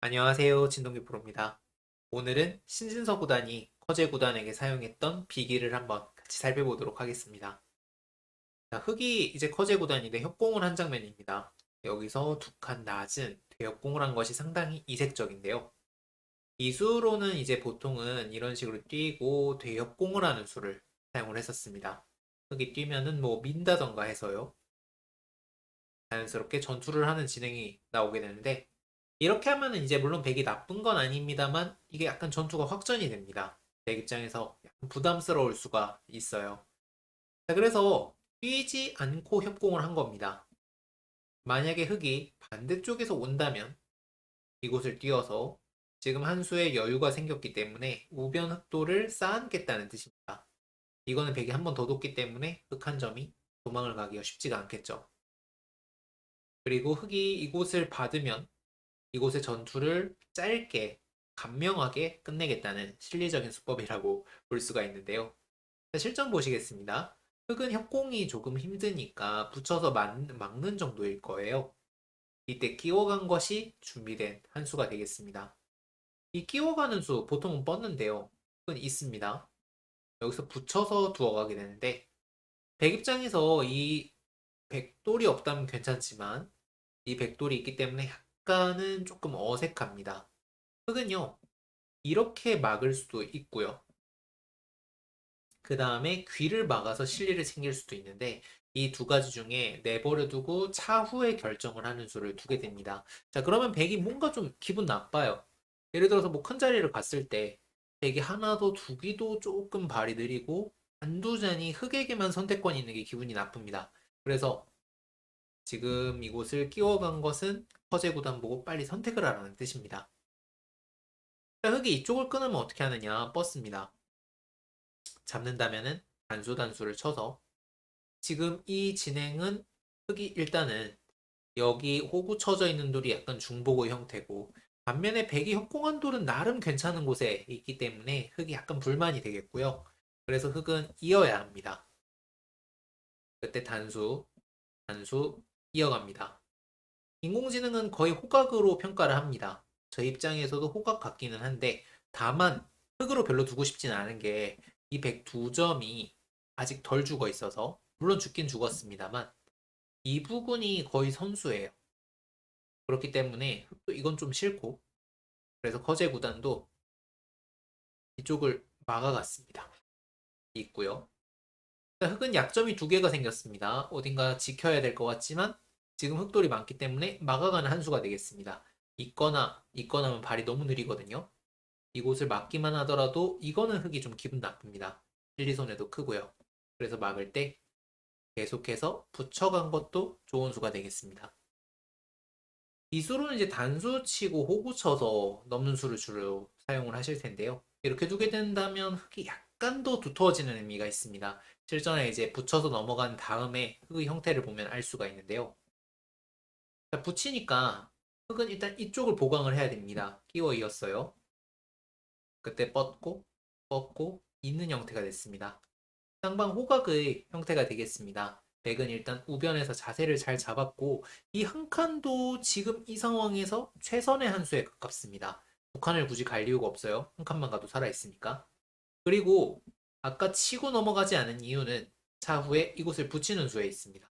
안녕하세요. 진동기 프로입니다. 오늘은 신진서 구단이 커제 구단에게 사용했던 비기를 한번 같이 살펴보도록 하겠습니다. 자, 흑이 이제 커제 구단인데 협공을 한 장면입니다. 여기서 두 칸 낮은 대협공을 한 것이 상당히 이색적인데요. 이 수로는 이제 보통은 이런 식으로 뛰고 대협공을 하는 수를 사용을 했었습니다. 흑이 뛰면은 뭐 민다던가 해서요. 자연스럽게 전투를 하는 진행이 나오게 되는데 이렇게 하면은 이제 물론 백이 나쁜 건 아닙니다만 이게 약간 전투가 확전이 됩니다. 백 입장에서 약간 부담스러울 수가 있어요. 자, 그래서 뛰지 않고 협공을 한 겁니다. 만약에 흑이 반대쪽에서 온다면 이곳을 뛰어서 지금 한 수의 여유가 생겼기 때문에 우변 흑도를 쌓아놓겠다는 뜻입니다. 이거는 백이 한 번더 뒀기 때문에 흑 한 점이 도망을 가기가 쉽지가 않겠죠. 그리고 흑이 이곳을 받으면 이곳의 전투를 짧게 간명하게 끝내겠다는 실리적인 수법이라고 볼 수가 있는데요. 자, 실전 보시겠습니다. 흑은 협공이 조금 힘드니까 붙여서 막, 막는 정도일 거예요. 이때 끼워간 것이 준비된 한 수가 되겠습니다. 이 끼워가는 수 보통은 뻗는데요. 흑은 있습니다. 여기서 붙여서 두어가게 되는데 백 입장에서 이 백돌이 없다면 괜찮지만 이 백돌이 있기 때문에 약간은 조금 어색합니다. 흑은요, 이렇게 막을 수도 있고요. 그 다음에 귀를 막아서 실리를 챙길 수도 있는데 이 두 가지 중에 내버려 두고 차후에 결정을 하는 수를 두게 됩니다. 자, 그러면 백이 뭔가 좀 기분 나빠요. 예를 들어서 뭐 큰 자리를 갔을 때 백이 하나도 두기도 조금 발이 느리고 한두 잔이 흑에게만 선택권이 있는 게 기분이 나쁩니다. 그래서 지금 이곳을 끼워간 것은 허재 구단 보고 빨리 선택을 하라는 뜻입니다. 자, 흑이 이쪽을 끊으면 어떻게 하느냐? 뻗습니다. 잡는다면은 단수 단수를 쳐서 지금 이 진행은 흑이 일단은 여기 호구 쳐져 있는 돌이 약간 중보고 형태고 반면에 백이 협공한 돌은 나름 괜찮은 곳에 있기 때문에 흑이 약간 불만이 되겠고요. 그래서 흑은 이어야 합니다. 그때 단수, 단수, 이어갑니다. 인공지능은 거의 호각으로 평가를 합니다. 저 입장에서도 호각 같기는 한데 다만 흑으로 별로 두고 싶진 않은 게 이 102점이 아직 덜 죽어 있어서 물론 죽긴 죽었습니다만 이 부분이 거의 선수예요. 그렇기 때문에 이건 좀 싫고 그래서 커제 구단도 이쪽을 막아갔습니다. 있고요. 흑은 약점이 두 개가 생겼습니다. 어딘가 지켜야 될 것 같지만 지금 흑돌이 많기 때문에 막아가는 한 수가 되겠습니다. 있거나 있거나 하면 발이 너무 느리거든요. 이곳을 막기만 하더라도 이거는 흑이 좀 기분 나쁩니다. 실리 손해도 크고요. 그래서 막을 때 계속해서 붙여간 것도 좋은 수가 되겠습니다. 이 수로는 이제 단수 치고 호구 쳐서 넘는 수를 주로 사용을 하실 텐데요. 이렇게 두게 된다면 흑이 약간 더 두터워지는 의미가 있습니다. 실전에 이제 붙여서 넘어간 다음에 흑의 형태를 보면 알 수가 있는데요. 자, 붙이니까 흑은 일단 이쪽을 보강을 해야 됩니다. 끼워 이었어요. 그때 뻗고 뻗고 있는 형태가 됐습니다. 쌍방 호각의 형태가 되겠습니다. 백은 일단 우변에서 자세를 잘 잡았고 이 한 칸도 지금 이 상황에서 최선의 한 수에 가깝습니다. 두 칸을 굳이 갈 이유가 없어요. 한 칸만 가도 살아있으니까. 그리고 아까 치고 넘어가지 않은 이유는 차후에 이곳을 붙이는 수에 있습니다.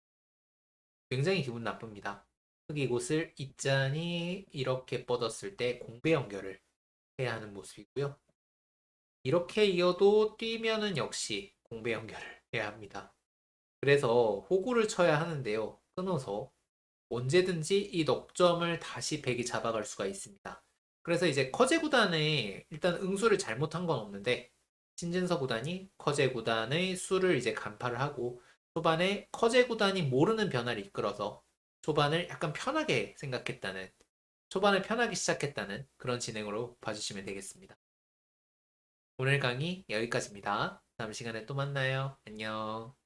굉장히 기분 나쁩니다. 이곳을 있자니 이렇게 뻗었을 때 공배 연결을 해야 하는 모습이고요. 이렇게 이어도 뛰면은 역시 공배 연결을 해야 합니다. 그래서 호구를 쳐야 하는데요. 끊어서 언제든지 이 넉점을 다시 백이 잡아갈 수가 있습니다. 그래서 이제 커제 구단에 일단 응수를 잘못한 건 없는데 신진서 구단이 커제 구단의 수를 이제 간파를 하고 초반에 커제 구단이 모르는 변화를 이끌어서 초반을 약간 편하게 생각했다는 초반을 편하게 시작했다는 그런 진행으로 봐주시면 되겠습니다. 오늘 강의 여기까지입니다. 다음 시간에 또 만나요. 안녕.